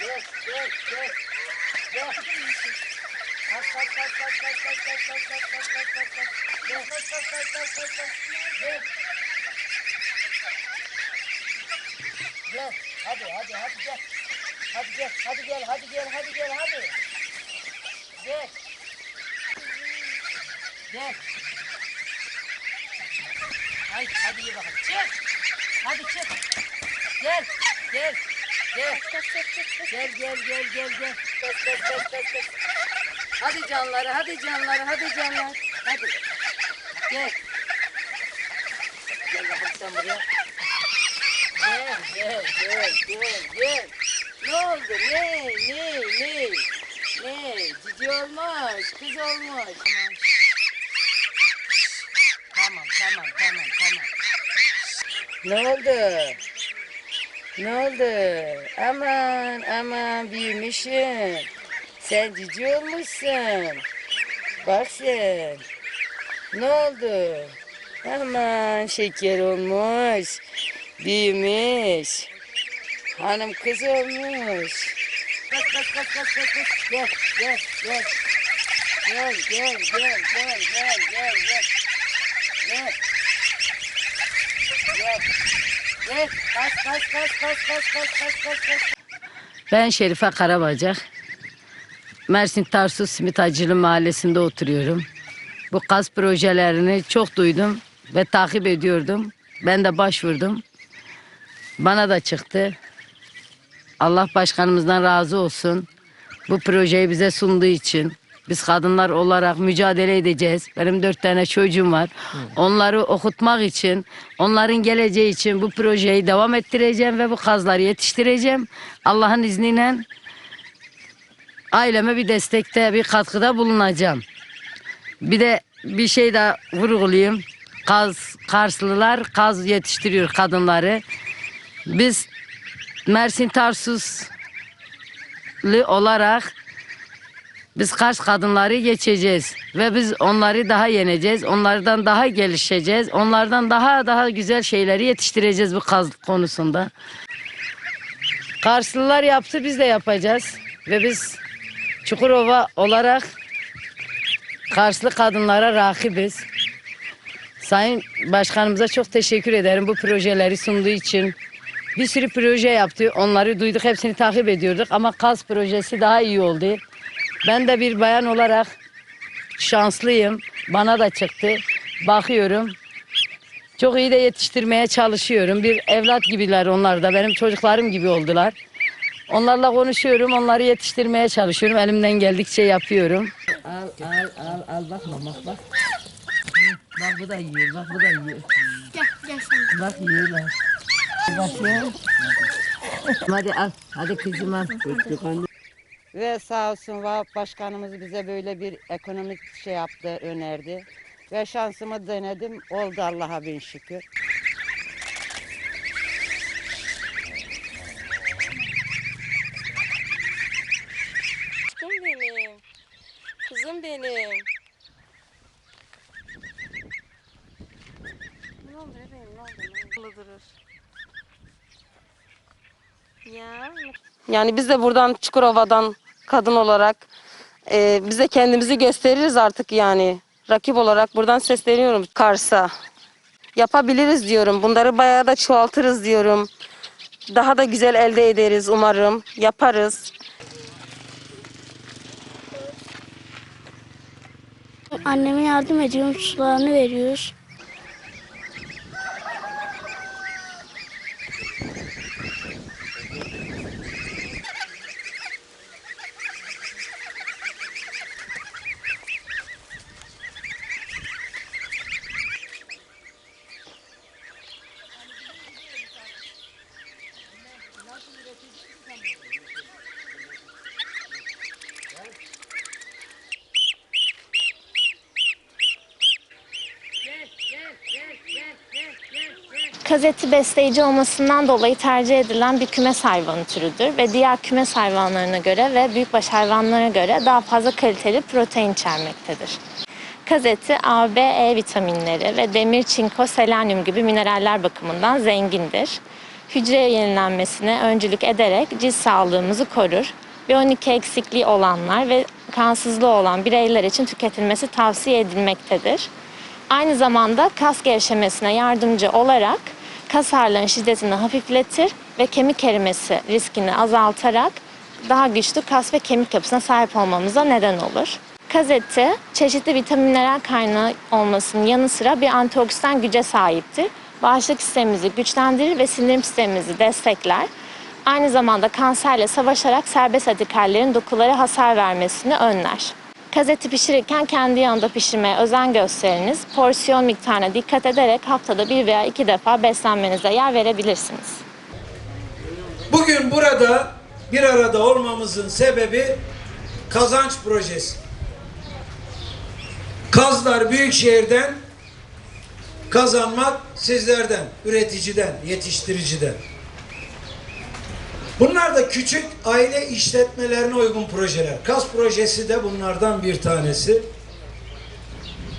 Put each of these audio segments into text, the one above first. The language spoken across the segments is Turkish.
Gel, gel, gel. Gel. Kaç, kaç, kaç, kaç, kaç, kaç, kaç, kaç, kaç, kaç, kaç, kaç, kaç. Gel, kaç, kaç, kaç, kaç, kaç, kaç. Gel. Gel. Hadi, hadi, hadi gel. Hadi gel, hadi gel, hadi gel, hadi gel, hadi. Gel. Gel. Ay, hadi ye bakalım. Çık. Hadi çık. Gel. Gel. Gel. Gel gel gel gel gel. Kaç kaç kaç kaç kaç. Hadi canları hadi canları hadi canlar. Hadi. Gel. Gel bakalım sen buraya. Gel gel gel gel gel. Ne oldu? Ne ne ne? Ne? Cici olmuş, kız olmuş. Tamam. Tamam tamam tamam tamam. Ne oldu? Ne oldu? Aman aman büyümüşsün. Sen cici olmuşsun. Bak sen. Ne oldu? Aman şeker olmuş. Büyümüş. Hanım kız olmuş. Kaç kaç kaç kaç kaç. Gel gel gel. Gel gel gel gel gel gel gel. Gel. Gel. Ben Şerife Karabacak. Mersin Tarsus Simit Acılı Mahallesi'nde oturuyorum. Bu kaz projelerini çok duydum ve takip ediyordum. Ben de başvurdum. Bana da çıktı. Allah başkanımızdan razı olsun. Bu projeyi bize sunduğu için. Biz kadınlar olarak mücadele edeceğiz. Benim dört tane çocuğum var. Onları okutmak için, onların geleceği için bu projeyi devam ettireceğim ve bu kazları yetiştireceğim. Allah'ın izniyle aileme bir destekte, bir katkıda bulunacağım. Bir de bir şey daha vurgulayayım. Kaz, Karslılar kaz yetiştiriyor kadınları. Biz Mersin Tarsuslu olarak biz Kars kadınları geçeceğiz ve biz onları daha yeneceğiz. Onlardan daha gelişeceğiz. Onlardan daha daha güzel şeyleri yetiştireceğiz bu kaz konusunda. Karslılar yaptı biz de yapacağız ve biz Çukurova olarak Karslı kadınlara rakibiz. Sayın Başkanımıza çok teşekkür ederim bu projeleri sunduğu için. Bir sürü proje yaptı. Onları duyduk, hepsini takip ediyorduk ama Kaz projesi daha iyi oldu. Ben de bir bayan olarak şanslıyım. Bana da çıktı. Bakıyorum. Çok iyi de yetiştirmeye çalışıyorum. Bir evlat gibiler onlar da. Benim çocuklarım gibi oldular. Onlarla konuşuyorum, onları yetiştirmeye çalışıyorum. Elimden geldikçe yapıyorum. Al, al, al, al bak bak bak. Bak bu da yiyor, bak bu da yiyor. Gel gel sen. Bak yiyorlar. Bakayım. Hadi al, hadi kızım al. Ve sağ olsun VAP başkanımız bize böyle bir ekonomik şey yaptı, önerdi. Ve şansımı denedim, oldu Allah'a bin şükür. Aşkım benim. Kızım benim. Ne oldu bebeğim ne oldu? Ne oldu? durur. Ya. Yani biz de buradan Çukurova'dan kadın olarak e, bize kendimizi gösteririz artık yani. Rakip olarak buradan sesleniyorum Kars'a. Yapabiliriz diyorum. Bunları bayağı da çoğaltırız diyorum. Daha da güzel elde ederiz umarım. Yaparız. Anneme yardım ediyorum. Sularını veriyoruz. Kazeti besleyici olmasından dolayı tercih edilen bir kümes hayvanı türüdür ve diğer kümes hayvanlarına göre ve büyükbaş hayvanlara göre daha fazla kaliteli protein içermektedir. Kazeti A, B, E vitaminleri ve demir, çinko, selenyum gibi mineraller bakımından zengindir. Hücre yenilenmesine öncülük ederek cilt sağlığımızı korur. B12 eksikliği olanlar ve kansızlığı olan bireyler için tüketilmesi tavsiye edilmektedir. Aynı zamanda kas gevşemesine yardımcı olarak kas ağrılarının şiddetini hafifletir ve kemik erimesi riskini azaltarak daha güçlü kas ve kemik yapısına sahip olmamıza neden olur. Kaz eti çeşitli vitaminler kaynağı olmasının yanı sıra bir antioksidan güce sahiptir. Bağışıklık sistemimizi güçlendirir ve sindirim sistemimizi destekler. Aynı zamanda kanserle savaşarak serbest radikallerin dokulara hasar vermesini önler. Kaz eti pişirirken kendi yanında pişirmeye özen gösteriniz. Porsiyon miktarına dikkat ederek haftada bir veya iki defa beslenmenize yer verebilirsiniz. Bugün burada bir arada olmamızın sebebi kazanç projesi. Kazlar Büyükşehir'den kazanmak sizlerden, üreticiden, yetiştiriciden. Bunlar da küçük aile işletmelerine uygun projeler. Kaz projesi de bunlardan bir tanesi.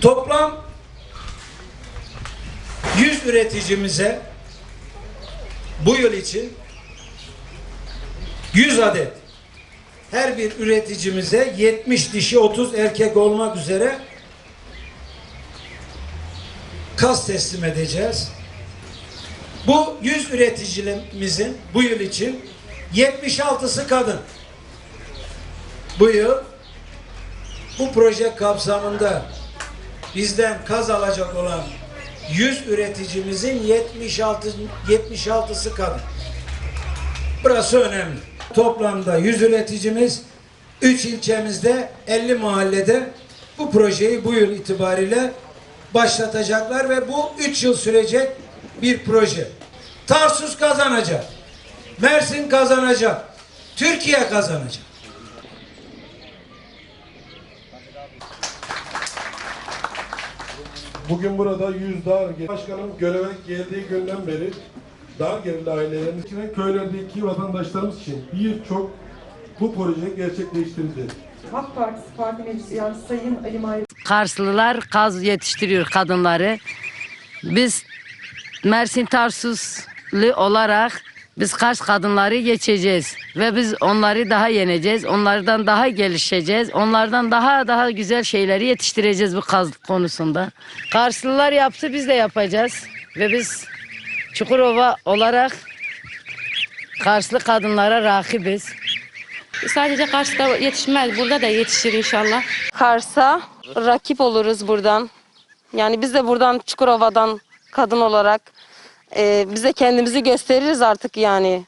Toplam 100 üreticimize bu yıl için 100 adet her bir üreticimize 70 dişi 30 erkek olmak üzere kas teslim edeceğiz. Bu 100 üreticimizin bu yıl için 76'sı kadın. Bu yıl bu proje kapsamında bizden kaz alacak olan 100 üreticimizin 76 76'sı kadın. Burası önemli. Toplamda 100 üreticimiz 3 ilçemizde 50 mahallede bu projeyi bu yıl itibariyle başlatacaklar ve bu 3 yıl sürecek bir proje. Tarsus kazanacak. Mersin kazanacak. Türkiye kazanacak. Bugün burada yüz dar gel- başkanım göreve geldiği günden beri dar gelirli ailelerin içine köylerdeki vatandaşlarımız için birçok bu proje gerçekleştirildi. Halk Partisi Parti Meclisi yani Sayın Ali Mahir Karslılar kaz yetiştiriyor kadınları. Biz Mersin Tarsuslu olarak biz Kars kadınları geçeceğiz ve biz onları daha yeneceğiz. Onlardan daha gelişeceğiz. Onlardan daha daha güzel şeyleri yetiştireceğiz bu kaz konusunda. Karslılar yaptı biz de yapacağız ve biz Çukurova olarak Karslı kadınlara rakibiz. Sadece Kars'ta yetişmez, burada da yetişir inşallah. Kars'a rakip oluruz buradan. Yani biz de buradan Çukurova'dan kadın olarak e, bize kendimizi gösteririz artık yani.